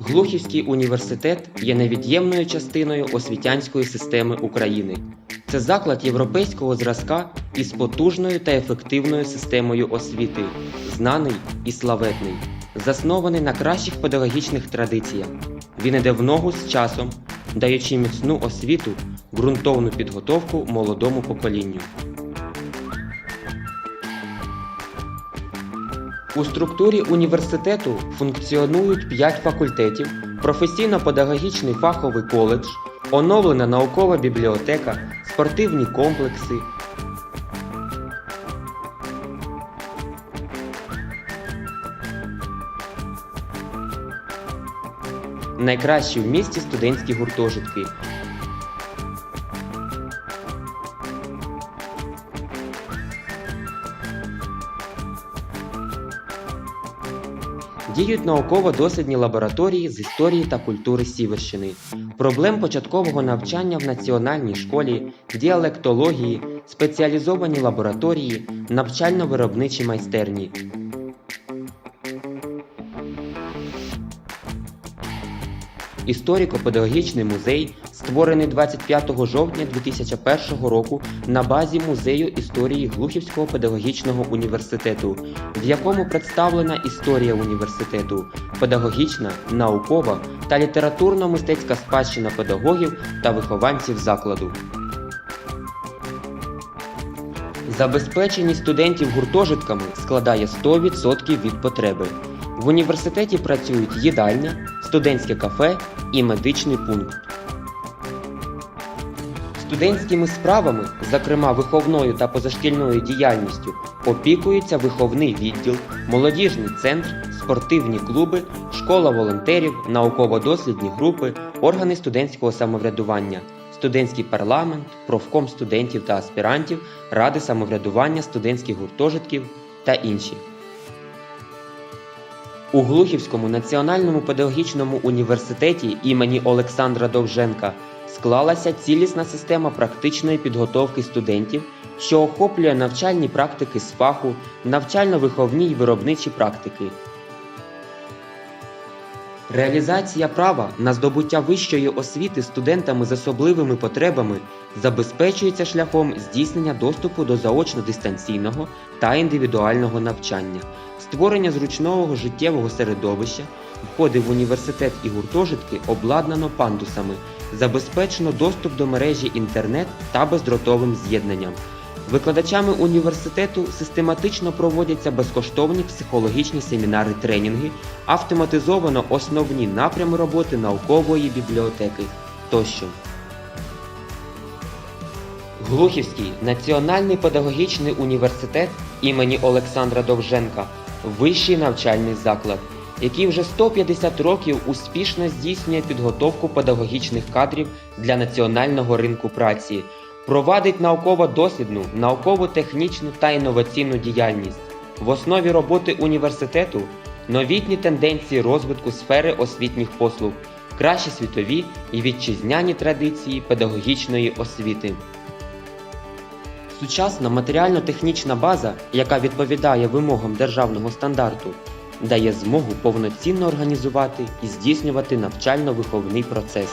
Глухівський університет є невід'ємною частиною освітянської системи України. Це заклад європейського зразка із потужною та ефективною системою освіти, знаний і славетний, заснований на кращих педагогічних традиціях. Він іде в ногу з часом, даючи міцну освіту, ґрунтовну підготовку молодому поколінню. У структурі університету функціонують 5 факультетів, професійно-педагогічний фаховий коледж, оновлена наукова бібліотека, спортивні комплекси. Найкращі в місті студентські гуртожитки. Діють науково-дослідні лабораторії з історії та культури Сіверщини, проблем початкового навчання в національній школі, діалектології, спеціалізовані лабораторії, навчально-виробничі майстерні. Історико-педагогічний музей, створений 25 жовтня 2001 року на базі Музею історії Глухівського педагогічного університету, в якому представлена історія університету, педагогічна, наукова та літературно-мистецька спадщина педагогів та вихованців закладу. Забезпеченість студентів гуртожитками складає 100% від потреби. В університеті працюють їдальня, студентське кафе і медичний пункт. Студентськими справами, зокрема виховною та позашкільною діяльністю, опікується виховний відділ, молодіжний центр, спортивні клуби, школа волонтерів, науково-дослідні групи, органи студентського самоврядування, студентський парламент, профком студентів та аспірантів, ради самоврядування студентських гуртожитків та інші. У Глухівському національному педагогічному університеті імені Олександра Довженка склалася цілісна система практичної підготовки студентів, що охоплює навчальні практики з фаху, навчально-виховні й виробничі практики. Реалізація права на здобуття вищої освіти студентами з особливими потребами забезпечується шляхом здійснення доступу до заочно-дистанційного та індивідуального навчання, створення зручного життєвого середовища, входи в університет і гуртожитки обладнано пандусами, забезпечено доступ до мережі інтернет та бездротовим з'єднанням. Викладачами університету систематично проводяться безкоштовні психологічні семінари тренінги, автоматизовано основні напрями роботи наукової бібліотеки тощо. Глухівський національний педагогічний університет імені Олександра Довженка вищий навчальний заклад, який вже 150 років успішно здійснює підготовку педагогічних кадрів для національного ринку праці, провадить науково-дослідну, науково-технічну та інноваційну діяльність. В основі роботи університету новітні тенденції розвитку сфери освітніх послуг, кращі світові і вітчизняні традиції педагогічної освіти. Сучасна матеріально-технічна база, яка відповідає вимогам державного стандарту, дає змогу повноцінно організувати і здійснювати навчально-виховний процес.